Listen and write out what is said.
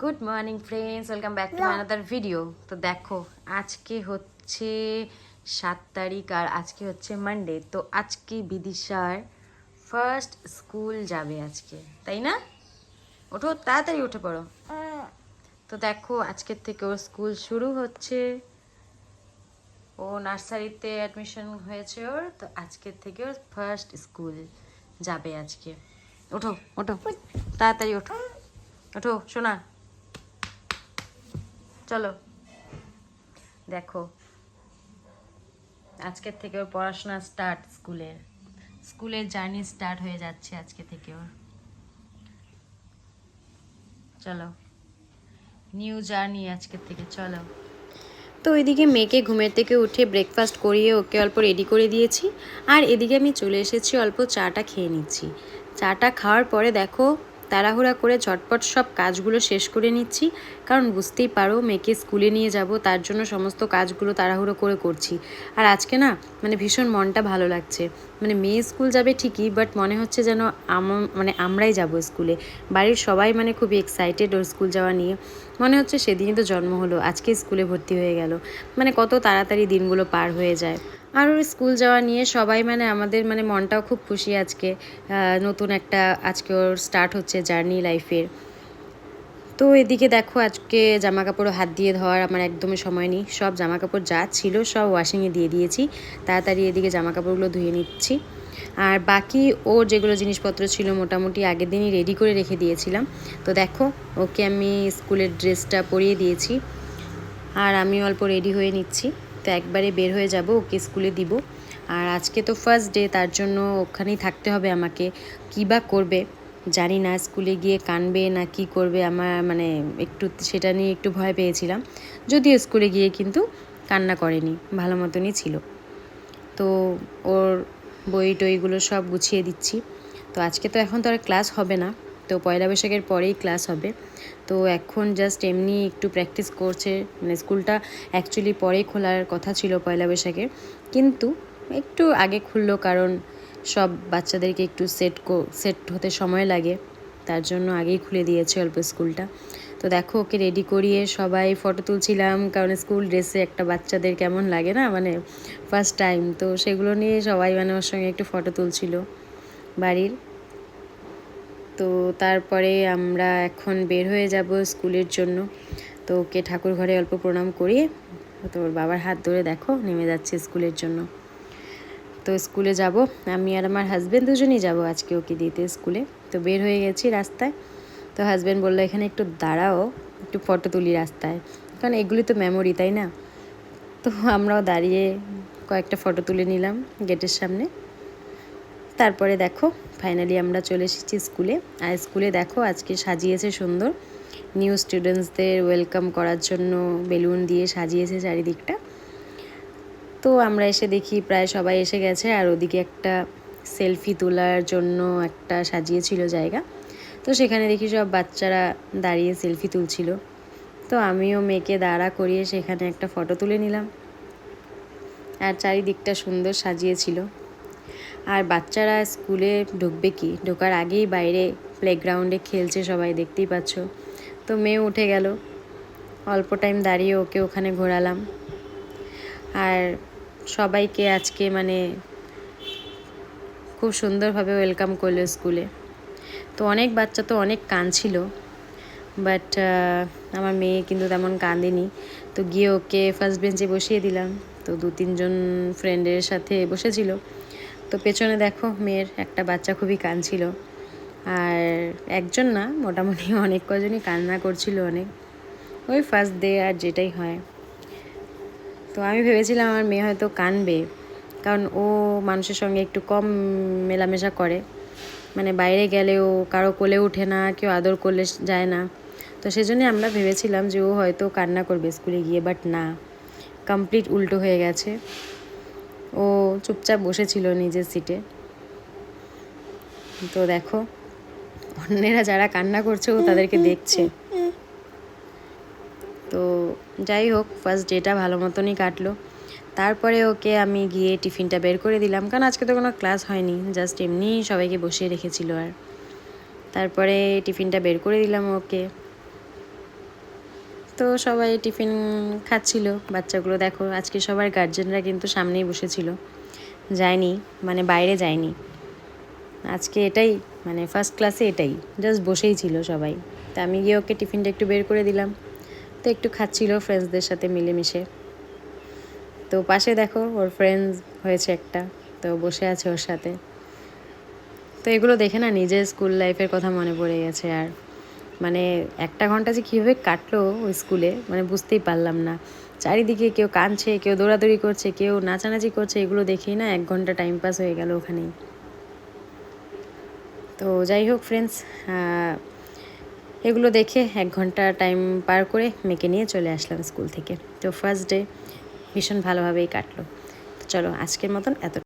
Good morning friends welcome back to another video তো দেখো আজকে হচ্ছে সাত তারিখ আর আজকে হচ্ছে মানডে তো আজকে বিদিশার ফার্স্ট স্কুল যাবে আজকে তাই না? ওঠো তাড়াতাড়ি উঠে পড়ো। তো দেখো আজকের থেকে ওর স্কুল শুরু হচ্ছে। ও নার্সারিতে অ্যাডমিশন হয়েছে ওর। তো আজকের থেকে ওর ফার্স্ট স্কুল যাবে আজকে। ওঠো ওঠো। তাড়াতাড়ি ওঠো। ওঠো শোনা। চলো। দেখো, আজকের থেকে ওর পড়াশোনা স্টার্ট স্কুলের স্কুলের জার্নি স্টার্ট হয়ে যাচ্ছে আজকে থেকে ওর। চলো নিউ জার্নি আজকের থেকে, চলো। তো এদিকে মেয়েকে ঘুমের থেকে উঠে ব্রেকফাস্ট করিয়ে ওকে অল্প রেডি করে দিয়েছি। আর এদিকে আমি চলে এসেছি, অল্প চাটা খেয়ে নিচ্ছি। চাটা খাওয়ার পরে দেখো তাড়াহুড়া করে ঝটপট সব কাজগুলো শেষ করে নিচ্ছি। কারণ বুঝতেই পারো, মেয়েকে স্কুলে নিয়ে যাব, তার জন্য সমস্ত কাজগুলো তাড়াহুড়ো করে করছি। আর আজকে না মানে ভীষণ মনটা ভালো লাগছে। মানে মেয়ে স্কুল যাবে ঠিকই বাট মনে হচ্ছে যেন আম- মানে আমরাই যাব স্কুলে। বাড়ির সবাই মানে খুবই এক্সাইটেড ওর স্কুল যাওয়া নিয়ে। মনে হচ্ছে সেদিনই তো জন্ম হলো, আজকে স্কুলে ভর্তি হয়ে গেল। মানে কত তাড়াতাড়ি দিনগুলো পার হয়ে যায়। আর ওর স্কুল যাওয়া নিয়ে সবাই মানে আমাদের মানে মনটাও খুব খুশি আজকে নতুন একটা আজকে ওর স্টার্ট হচ্ছে জার্নি লাইফের তো এদিকে দেখো আজকে জামা কাপড় হাত দিয়ে ধোয়ার আমার একদমই সময় নেই, সব জামা কাপড় যা ছিল সব ওয়াশিংয়ে দিয়ে দিয়েছি, তাড়াতাড়ি এদিকে জামা কাপড়গুলো ধুয়ে নিচ্ছি। আর বাকি ওর যেগুলো জিনিসপত্র ছিল মোটামুটি আগের দিনই রেডি করে রেখে দিয়েছিলাম। তো দেখো, ওকে আমি স্কুলের ড্রেসটা পরিয়ে দিয়েছি, আর আমি অল্প রেডি হয়ে নিচ্ছি। একবারে বের হয়ে যাব, ওকে স্কুলে দিব। আর আজকে তো ফার্স্ট ডে তার জন্য ওখানেই থাকতে হবে আমাকে। কী বা করবে? জানি না, স্কুলে গিয়ে কানবে না কি করবে? আমার মানে একটু, সেটা নিয়ে একটু ভয় পেয়েছিলাম। যদিও স্কুলে গিয়ে কিন্তু কান্না করেনি, ভালো মতনই ছিল। তো ওর বই টইগুলো সব গুছিয়ে দিচ্ছি। তো আজকে তো এখন তো আর ক্লাস হবে না। তো পয়লা বৈশাখের পরেই ক্লাস হবে। তো এখন জাস্ট এমনি একটু প্র্যাকটিস করছে। মানে স্কুলটা অ্যাকচুয়ালি পরেই খোলার কথা ছিল পয়লা বৈশাখের। কিন্তু একটু আগে খুললো কারণ সব বাচ্চাদেরকে একটু সেট সেট হতে সময় লাগে। তার জন্য আগেই খুলে দিয়েছে অল্প স্কুলটা। তো দেখো, ওকে রেডি করিয়ে সবাই ফটো তুলছিলাম। কারণ স্কুল ড্রেসে একটা বাচ্চাদের কেমন লাগে না? মানে ফার্স্ট টাইম তো সেগুলো নিয়ে সবাই মানে ওর সঙ্গে একটু ফটো তুলছিল। বাড়ির তো তারপরে আমরা এখন বের হয়ে যাব স্কুলের জন্য। তো ওকে ঠাকুর ঘরে অল্প প্রণাম করিয়ে তো ওর বাবার হাত ধরে দেখো, নেমে যাচ্ছে স্কুলের জন্য। তো স্কুলে যাব। আমি আর আমার হাজব্যান্ড দুজনেই যাব আজকে ওকে দিতে স্কুলে। তো বের হয়ে গেছি রাস্তায়। তো হাজব্যান্ড বলল, এখানে একটু দাঁড়াও, একটু ফটো তুলি রাস্তায়। কারণ এগুলি তো মেমোরি তাই না? তো আমরাও দাঁড়িয়ে কয়েকটা ফটো তুলে নিলাম গেটের সামনে। তারপরে দেখো ফাইনালি আমরা চলে এসেছি স্কুলে। আর স্কুলে দেখো, আজকে সাজিয়েছে সুন্দর। নিউ স্টুডেন্টসদের ওয়েলকাম করার জন্য বেলুন দিয়ে সাজিয়েছে চারিদিকটা। তো আমরা এসে দেখি, প্রায় সবাই এসে গেছে। আর ওদিকে একটা সেলফি তোলার জন্য একটা সাজিয়েছিল জায়গা। তো সেখানে দেখি সব বাচ্চারা দাঁড়িয়ে সেলফি তুলছিল। তো আমিও মেয়েকে দাঁড়া করিয়ে সেখানে একটা ফটো তুলে নিলাম। আর চারিদিকটা সুন্দর সাজিয়েছিল। আর বাচ্চারা স্কুলে ঢুকবে কি? ঢোকার আগেই বাইরে প্লেগ্রাউন্ডে খেলছে সবাই, দেখতেই পাচ্ছ। তো মেয়ে উঠে গেল। অল্প টাইম দাঁড়িয়ে ওকে ওখানে ঘোরালাম। আর সবাইকে আজকে মানে খুব সুন্দরভাবে ওয়েলকাম করল স্কুলে। তো অনেক বাচ্চা তো অনেক কাঁদছিল বাট আমার মেয়ে কিন্তু তেমন কাঁদেনি। তো গিয়ে ওকে ফার্স্ট বেঞ্চে বসিয়ে দিলাম। তো দু তিনজন ফ্রেন্ডের সাথে বসেছিল। তো পেছনে দেখো মেয়ের একটা বাচ্চা খুবই কাঁদছিল। আর একজন না, মোটামুটি অনেক কজনই কান্না করছিল অনেক। ওই ফার্স্ট ডে আর যেটাই হয়। তো আমি ভেবেছিলাম আমার মেয়ে হয়তো কানবে, কারণ ও মানুষের সঙ্গে একটু কম মেলামেশা করে। মানে বাইরে গেলেও কারও কোলে ওঠে না, কেউ আদর করলে যায় না। তো সেজন্যই আমরা ভেবেছিলাম যে ও হয়তো কান্না করবে স্কুলে গিয়ে বাট না। কমপ্লিট উল্টো হয়ে গেছে। ও চুপচাপ বসেছিল নিজের সিটে তো দেখো, অন্যেরা যারা কান্না করছে, ও তাদেরকে দেখছে। তো যাই হোক ফার্স্ট ডেটা ভালো মতনই কাটলো। তারপরে ওকে আমি গিয়ে টিফিনটা বের করে দিলাম। কারণ আজকে তো কোনো ক্লাস হয়নি জাস্ট এমনি সবাইকে বসিয়ে রেখেছিল আর। তারপরে টিফিনটা বের করে দিলাম ওকে। তো সবাই টিফিন খাচ্ছিল। বাচ্চাগুলো দেখো, আজকে সবার গার্জেনরা কিন্তু সামনেই বসেছিল। যায়নি মানে বাইরে যায়নি। আজকে এটাই মানে ফার্স্ট ক্লাসে এটাই। জাস্ট বসেই ছিল সবাই। তা আমি গিয়ে ওকে টিফিনটা একটু বের করে দিলাম। তো একটু খাচ্ছিল ফ্রেন্ডসদের সাথে মিলেমিশে। তো পাশে দেখো, ওর ফ্রেন্ডস হয়েছে একটা। তো বসে আছে ওর সাথে। তো এগুলো দেখে না নিজের স্কুল লাইফের কথা মনে পড়ে গেছে আর। মানে একটা ঘণ্টা যে কীভাবে কাটলো ওই স্কুলে মানে বুঝতেই পারলাম না। চারিদিকে কেউ কাঁদছে, কেউ দৌড়াদৌড়ি করছে, কেউ নাচানাচি করছে, এগুলো দেখেই না এক ঘণ্টা টাইম পাস হয়ে গেল ওখানেই। তো যাই হোক ফ্রেন্ডস এগুলো দেখে এক ঘণ্টা টাইম পার করে মেয়েকে নিয়ে চলে আসলাম স্কুল থেকে। তো ফার্স্ট ডে ভীষণ ভালোভাবেই কাটলো। চলো আজকের মতন এত